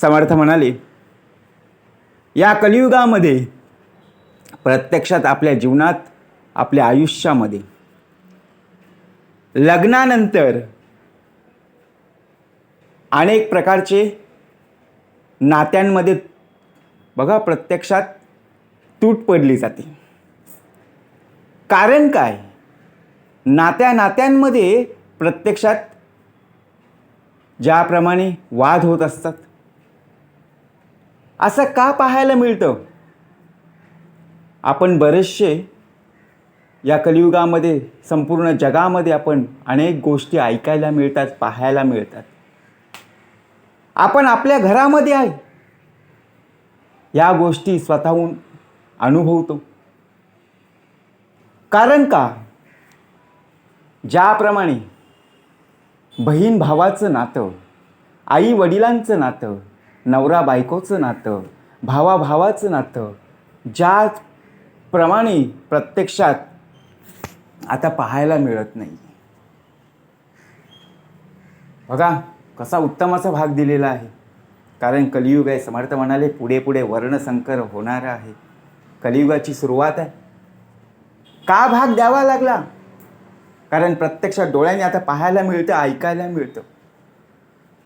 समर्थ म्हणाले या कलियुगामध्ये प्रत्यक्षात आपल्या जीवनात आपल्या आयुष्यामध्ये लग्नानंतर अनेक प्रकारचे नात्यांमध्ये बघा प्रत्यक्षात तूट पडली जाते. कारण काय? नात्या नात्यांमध्ये प्रत्यक्षात ज्याप्रमाणे वाद होत असतात असं का पाहायला मिळतं? आपण बरेचसे या कलियुगामध्ये संपूर्ण जगामध्ये आपण अनेक गोष्टी ऐकायला मिळतात पाहायला मिळतात. आपण आपल्या घरामध्ये आहे. या गोष्टी स्वतःहून अनुभवतो. कारण का? ज्याप्रमाणे बहीण भावाचं नातं आई वडिलांचं नातं नवरा बायकोचं नातं भावाभावाचं नातं ज्याप्रमाणे प्रत्यक्षात आता पाहायला मिळत नाही. बघा कसा उत्तमाचा भाग दिलेला आहे. कारण कलियुग आहे समर्थ म्हणाले पुढे पुढे वर्णसंकर होणार आहे. कलियुगाची सुरुवात आहे. का भाग द्यावा लागला? कारण प्रत्यक्षात डोळ्यांनी आता पाहायला मिळतं ऐकायला मिळतं.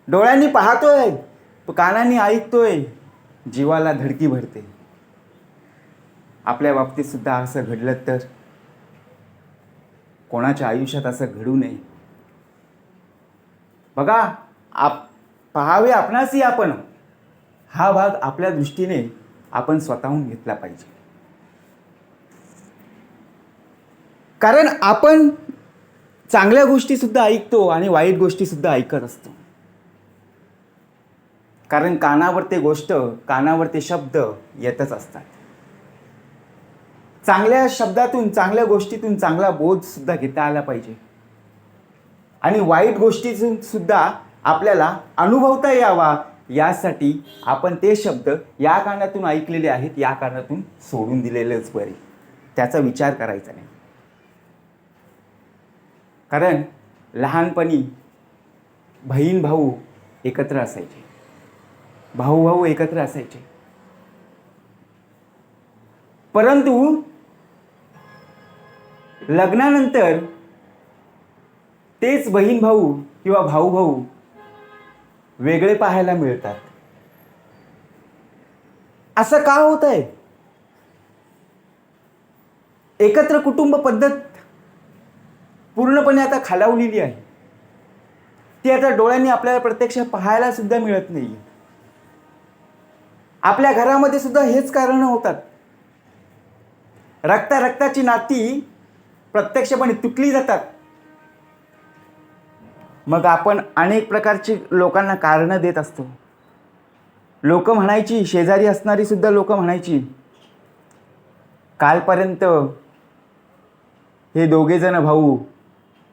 डोळ्यांनी पाहतोय. कानांनी ऐकतोय जीवाला धडकी भरते. आपल्या बाबतीत सुद्धा असं घडलं तर कोणाच्या आयुष्यात असं घडू नये. बघा आप पहावे आपणासही आपण. हा भाग आपल्या दृष्टीने आपण स्वतःहून घेतला पाहिजे. कारण आपण चांगल्या गोष्टीसुद्धा ऐकतो आणि वाईट गोष्टीसुद्धा ऐकत असतो. कारण कानावर ते गोष्ट कानावर ते शब्द येतच असतात. चांगल्या शब्दातून चांगल्या गोष्टीतून चांगला बोध सुद्धा घेता आला पाहिजे. आणि वाईट गोष्टीतून सुद्धा आपल्याला अनुभवता यावा यासाठी आपण ते शब्द या कानातून ऐकलेले आहेत या कानातून सोडून दिलेलेच बरे. त्याचा विचार करायचा नाही. कारण लहानपणी बहीण भाऊ एकत्र असायचे. भाऊ भाऊ एकत्र असायचे. परंतु लग्नानंतर तेच बहीण भाऊ किंवा भाऊ भाऊ वेगळे पाहायला मिळतात. असं का होत आहे? एकत्र कुटुंब पद्धत पूर्णपणे आता खालावलेली आहे. ती आता डोळ्यांनी आपल्याला प्रत्यक्ष पाहायला सुद्धा मिळत नाही आपल्या घरामध्ये सुद्धा हेच कारण होतात. रक्ता रक्ताची नाती प्रत्यक्षपणे तुटली जातात. मग आपण अनेक प्रकारची लोकांना कारणं देत असतो. लोक म्हणायची शेजारी असणारी सुद्धा लोक म्हणायची कालपर्यंत हे दोघेजण भाऊ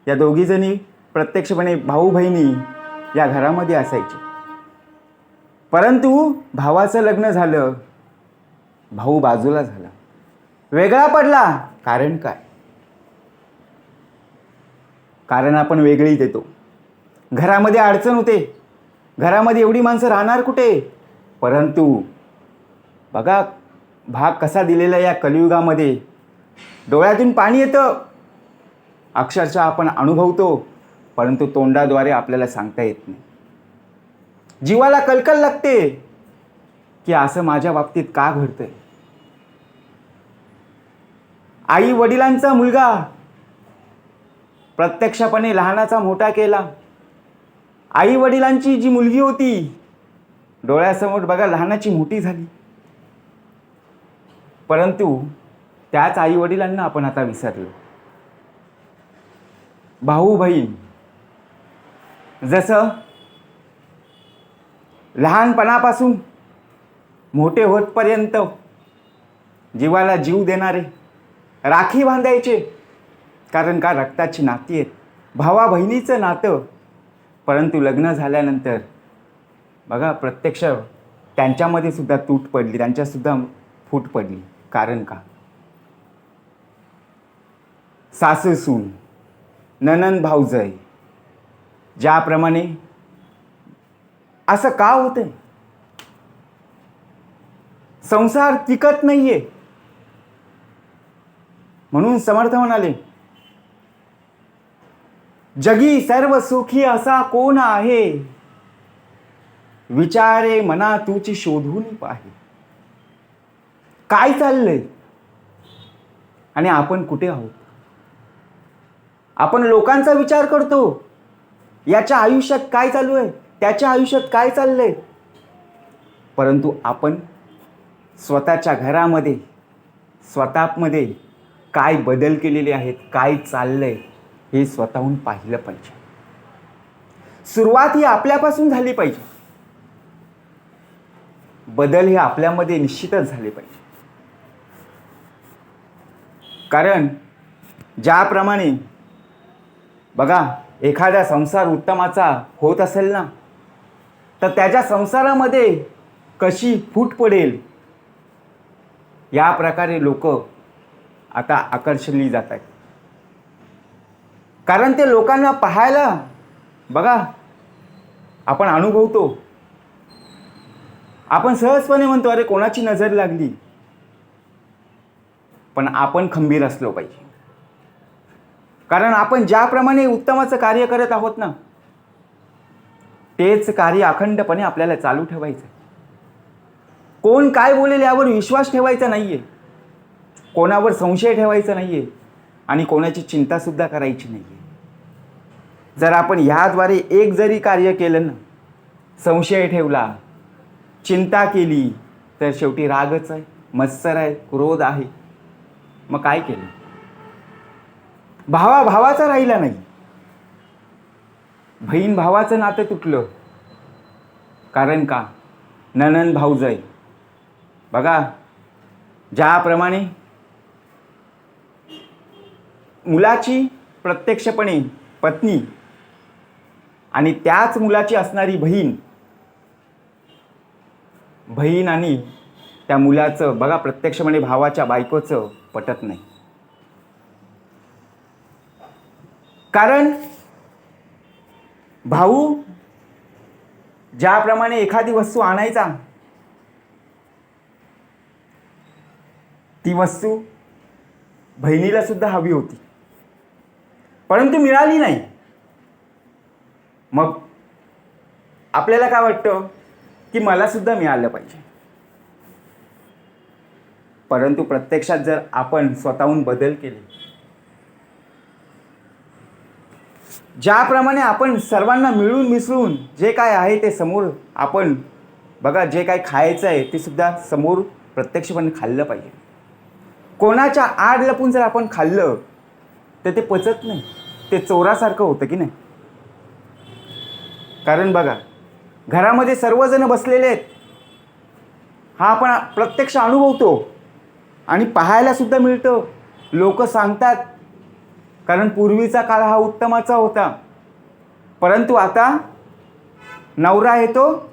या दोघीजणी प्रत्यक्षपणे भाऊ बहिणी या घरामध्ये असायचे. परंतु भावाचं लग्न झालं भाऊ बाजूला झाला. वेगळा पडला कारण काय? कारण आपण वेगळी देतो. घरामध्ये अडचण होते. घरामध्ये एवढी माणसं राहणार कुठे? परंतु बघा भाग कसा दिलेला या कलियुगामध्ये. डोळ्यातून पाणी येतं. अक्षरशः आपण अनुभवतो परंतु तोंडाद्वारे आपल्याला सांगता येत नाही. जीवाला कलकल लागते की असं माझ्या बाबतीत का घडतंय? आई वडिलांचा मुलगा प्रत्यक्षपणे लहानाचा मोठा केला. आई वडिलांची जी मुलगी होती डोळ्यासमोर बघा लहानाची मोठी झाली. परंतु त्याच आई वडिलांना आपण आता विसरलो. भाऊ बहीण जसं लहानपणापासून मोठे होतपर्यंत जीवाला जीव देणारे राखी बांधायचे. कारण का? रक्ताची नाती आहेत. भावा बहिणीचं नातं. परंतु लग्न झाल्यानंतर बघा प्रत्यक्ष त्यांच्यामध्ये सुद्धा तूट पडली. त्यांच्यासुद्धा फूट पडली. कारण का? सासू सून ननन भाऊजय ज्याप्रमाणे असं का होते संसार टिकत नाहीये. म्हणून समर्थ म्हणाले जगी सर्व सुखी असा कोण आहे? विचारे मना तुची शोधून पाहे. काय चाललंय? आणि आपण कुठे आहोत? आपण लोकांचा विचार करतो. याच्या आयुष्यात काय चालू आहे? त्याच्या आयुष्यात काय चाललंय? परंतु आपण स्वतःच्या घरामध्ये स्वतःमध्ये काय बदल केलेले आहेत काय चाललंय हे स्वतःहून पाहिलं पाहिजे. सुरुवात ही आपल्यापासून झाली पाहिजे. बदल हे आपल्यामध्ये निश्चितच झाले पाहिजे. कारण ज्याप्रमाणे बघा एखादा संसार उत्तमाचा होत असेल ना तर त्याच्या संसारामध्ये कशी फूट पडेल या प्रकारे लोक आता आकर्षली जात आहेत. कारण ते लोकांना पाहायला बघा आपण अनुभवतो. आपण सहजपणे म्हणतो अरे कोणाची नजर लागली? पण आपण खंबीर असलो पाहिजे. कारण आपण ज्याप्रमाणे उत्तमाचं कार्य करत आहोत ना तेच कार्य अखंडपणे आपल्याला चालू ठेवायचं कोण काय बोलेल यावर विश्वास ठेवायचा नाही आहे कोणावर संशय ठेवायचा नाही आहे आणि कोणाची चिंतासुद्धा करायची नाही आहे जर आपण ह्याद्वारे एक जरी कार्य केलं ना संशय ठेवला चिंता केली तर शेवटी रागच आहे मत्सर आहे क्रोध आहे. मग काय केलं? भावा भावाचा राहिला नाही. बहीण भावाचं नातं तुटलं. कारण का? ननन भाऊजय बघा ज्याप्रमाणे मुलाची प्रत्यक्षपणे पत्नी आणि त्याच मुलाची असणारी बहीण बहीण आणि त्या मुलाचं बघा प्रत्यक्षपणे भावाच्या बायकोचं पटत नाही. कारण भाऊ ज्याप्रमाणे एखादी वस्तू आणायचा ती वस्तू बहिणीला सुद्धा हवी होती. परंतु मिळाली नाही. मग आपल्याला काय वाटतं? की मला सुद्धा मिळालं पाहिजे. परंतु प्रत्यक्षात जर आपण स्वतःहून बदल केले ज्याप्रमाणे आपण सर्वांना मिळून मिसळून जे काय आहे ते समोर आपण बघा जे काय खायचं आहे ते सुद्धा समोर प्रत्यक्षपणे खाल्लं पाहिजे. कोणाच्या आड लपून जर आपण खाल्लं तर ते पचत नाही. ते चोरासारखं होतं की नाही? कारण बघा घरामध्ये सर्वजण बसलेले आहेत. हा आपण प्रत्यक्ष अनुभवतो. आणि पाहायला सुद्धा मिळतं. लोक सांगतात कारण पूर्वीचा काळ हा उत्तमाचा होता. परंतु आता नवरा येतो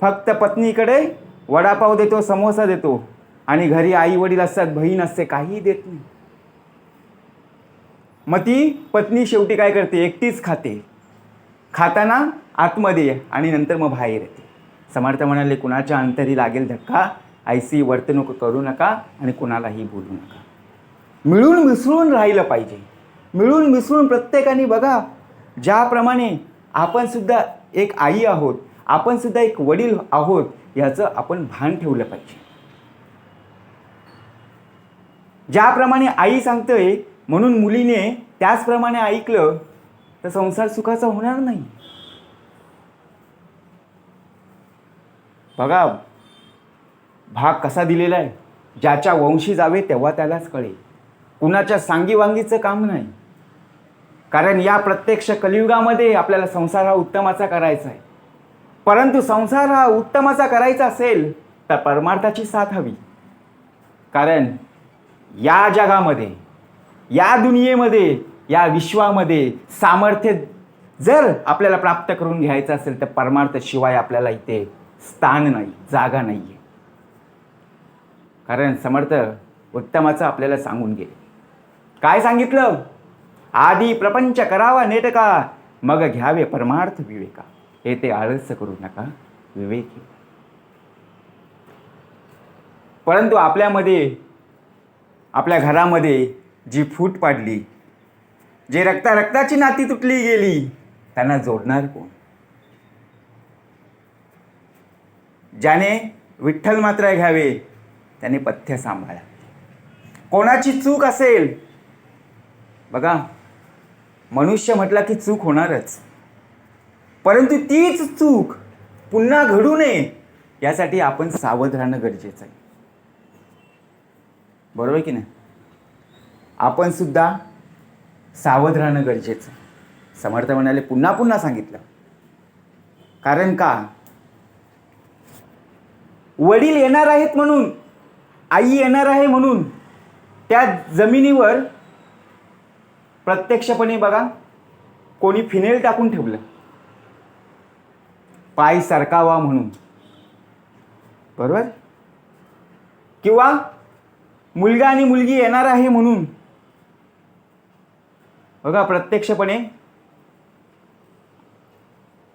फक्त पत्नीकडे वडापाव देतो समोसा देतो आणि घरी आई वडील असतात बहीण असते काहीही देत नाही. मग ती पत्नी शेवटी काय करते? एकटीच खाते. खाताना आतमध्ये आणि नंतर मग बाहेर येते. समर्थ म्हणाले कुणाच्या अंतरी लागेल धक्का? आयसी वर्तणूक करू नका आणि कुणालाही बोलू नका. मिळून मिसळून राहिलं पाहिजे. मिळून मिसळून प्रत्येकाने बघा ज्याप्रमाणे आपणसुद्धा एक आई आहोत आपणसुद्धा एक वडील आहोत याचं आपण भान ठेवलं पाहिजे. ज्याप्रमाणे आई सांगतोय म्हणून मुलीने त्याचप्रमाणे ऐकलं तर संसार सुखाचा होणार नाही. बघा भाग कसा दिलेला आहे ज्याच्या वंशी जावे तेव्हा त्यालाच कळेल. कुणाच्या सांगीवांगीचं काम नाही. कारण या प्रत्यक्ष कलियुगामध्ये आपल्याला संसार हा उत्तमाचा करायचा आहे. परंतु संसार हा उत्तमाचा करायचा असेल तर परमार्थाची साथ हवी. कारण या जगामध्ये या दुनियेमध्ये या विश्वामध्ये सामर्थ्य जर आपल्याला प्राप्त करून घ्यायचं असेल तर परमार्थशिवाय आपल्याला इथे स्थान नाही जागा नाही आहे कारण समर्थ उत्तमाचं आपल्याला सांगून गेले. काय सांगितलं? आधी प्रपंच करावा नेटका मग घ्यावे परमार्थ विवेका. हे ते आळस करू नका विवेकी. परंतु आपल्यामध्ये आपल्या घरामध्ये जी फूट पाडली जे रक्ता रक्ताची नाती तुटली गेली त्यांना जोडणार कोण? ज्याने विठ्ठल मात्र घ्यावे त्याने पथ्य सांभाळा. कोणाची चूक असेल? बघा मनुष्य म्हटला की चूक होणारच. परंतु तीच चूक पुन्हा घडू नये यासाठी आपण सावध राहणं गरजेचं आहे. बरोबर की नाही? आपण सुद्धा सावध राहणं गरजेचं आहे. समर्थ म्हणाले पुन्हा पुन्हा सांगितलं. कारण का? वडील येणार आहेत म्हणून आई येणार आहे म्हणून त्या जमिनीवर प्रत्यक्षपणे बघा कोणी फिनेल टाकून ठेवलं. पाय सरकावा म्हणून. बरोबर? किंवा मुलगा आणि मुलगी येणार आहे म्हणून. बघा प्रत्यक्षपणे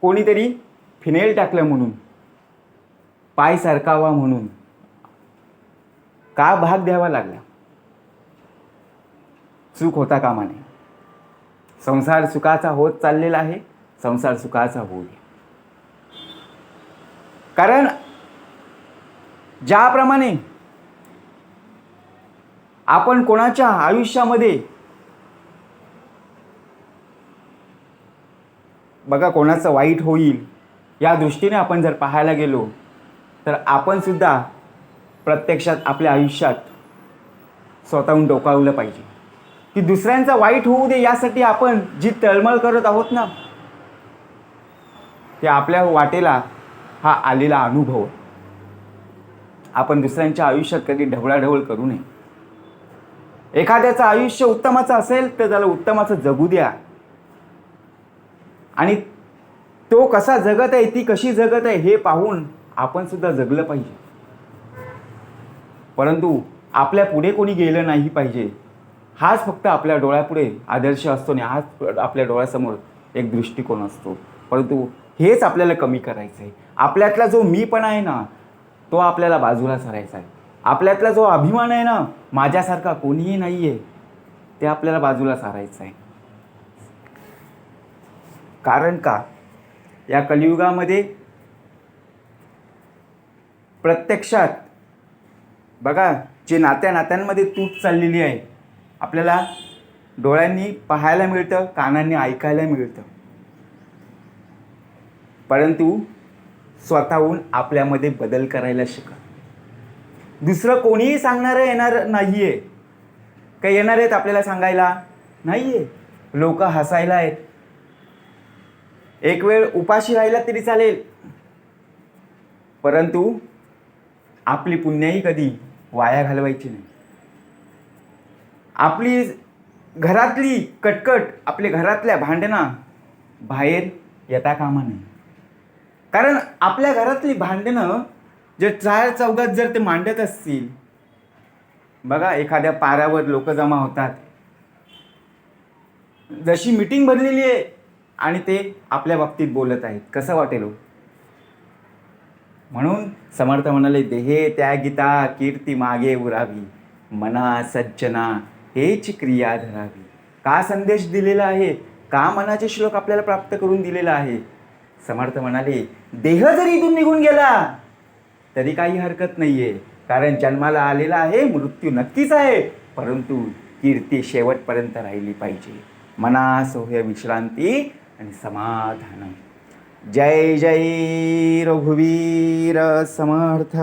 कोणीतरी फिनेल टाकलं म्हणून. पाय सरकावा म्हणून. का भाग द्यावा लागला? चूक होता कामा नये संसार सुखाचा होत चाललेला आहे संसार सुखाचा होऊ दे कारण ज्याप्रमाणे आपण कोणाच्या आयुष्यामध्ये बघा कोणाचं वाईट होईल या दृष्टीने आपण जर पाहायला गेलो तर आपण सुद्धा प्रत्यक्षात आपल्या आयुष्यात स्वतःहून डोकावलं पाहिजे. की दुसऱ्यांचा वाईट होऊ दे यासाठी आपण जी तळमळ करत आहोत ना ते आपल्या वाटेला हा आलेला अनुभव आपण दुसऱ्यांच्या आयुष्यात कधी ढवळाढवळ करू नये. एखाद्याचं आयुष्य उत्तमाचं असेल तर त्याला उत्तमाचं जगू द्या. आणि तो कसा जगत आहे ती कशी जगत आहे हे पाहून आपण सुद्धा जगलं पाहिजे. परंतु आपल्या पुढे कोणी गेलं नाही पाहिजे. हाच फक्त आपल्या डोळ्यापुढे आदर्श असतो आणि हाच आपल्या डोळ्यासमोर एक दृष्टिकोन असतो. परंतु हेच आपल्याला कमी करायचं आहे आपल्यातला जो मी पण आहे ना तो आपल्याला बाजूला सरायचा आहे. आपल्यातला जो अभिमान आहे ना माझ्यासारखा कोणीही नाही आहे ते आपल्याला बाजूला सारायचं आहे कारण का? या कलियुगामध्ये प्रत्यक्षात बघा जे नात्या नात्यांमध्ये तूट चाललेली आहे आपल्याला डोळ्यांनी पाहायला मिळतं कानांनी ऐकायला मिळतं. परंतु स्वतःहून आपल्यामध्ये बदल करायला शिका. दुसरं कोणीही सांगणारं येणार नाही आहे काही येणार आहेत आपल्याला सांगायला? नाही आहे लोक हसायला आहेत. एक वेळ उपाशी राहिला तरी चालेल. परंतु आपली पुण्याही कधी वाया घालवायची नाही. आपली घरातली कटकट आपल्या घरातल्या भांडणा बाहेर येता कामा नये. कारण आपल्या घरातली भांडणं जर चार चौघात जर ते मांडत असतील बघा एखाद्या पारावर लोक जमा होतात. जशी मीटिंग भरलेली आहे आणि ते आपल्या बाबतीत बोलत आहेत. कसं वाटेल हो? म्हणून समर्थ म्हणाले देहे त्यागिता कीर्ती मागे उरावी. मना सज्जना हेच क्रिया धरावी का संदेश दिलेला आहे? का मनाचे श्लोक आपल्याला प्राप्त करून दिलेला आहे? समर्थ म्हणाले देह जरी इथून निघून गेला तरी काही हरकत नाही आहे कारण जन्माला आलेला आहे मृत्यू नक्कीच आहे. परंतु कीर्ती शेवटपर्यंत राहिली पाहिजे. मना सोह्य विश्रांती आणि समाधान. जय जय रघुवीर समर्थ.